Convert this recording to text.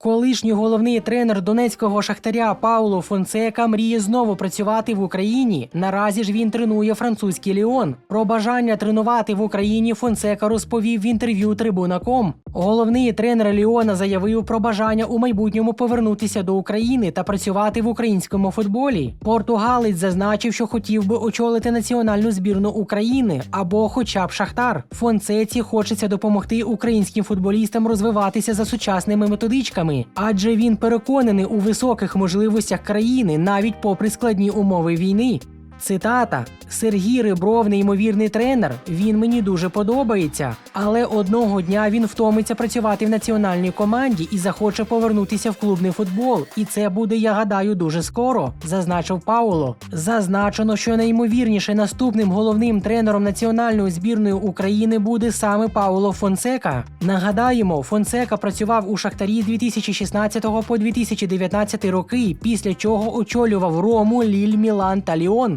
Колишній головний тренер донецького шахтаря Пауло Фонсека мріє знову працювати в Україні. Наразі ж він тренує французький Ліон. Про бажання тренувати в Україні Фонсека розповів в інтерв'ю Трибуна.ком. Головний тренер Ліона заявив про бажання у майбутньому повернутися до України та працювати в українському футболі. Португалець зазначив, що хотів би очолити національну збірну України або хоча б Шахтар. Фонсеці хочеться допомогти українським футболістам розвиватися за сучасними методичками, адже він переконаний у високих можливостях країни навіть попри складні умови війни. Цитата: Сергій Рибров, неймовірний тренер. Він мені дуже подобається. Але одного дня він втомиться працювати в національній команді і захоче повернутися в клубний футбол. І це буде, я гадаю, дуже скоро, зазначив Пауло. Зазначено, що найімовірніше наступним головним тренером національної збірної України буде саме Пауло Фонсека. Нагадаємо, Фонсека працював у Шахтарі з 2016 по 2019 роки, після чого очолював Рому, Ліль, Мілан та Ліон.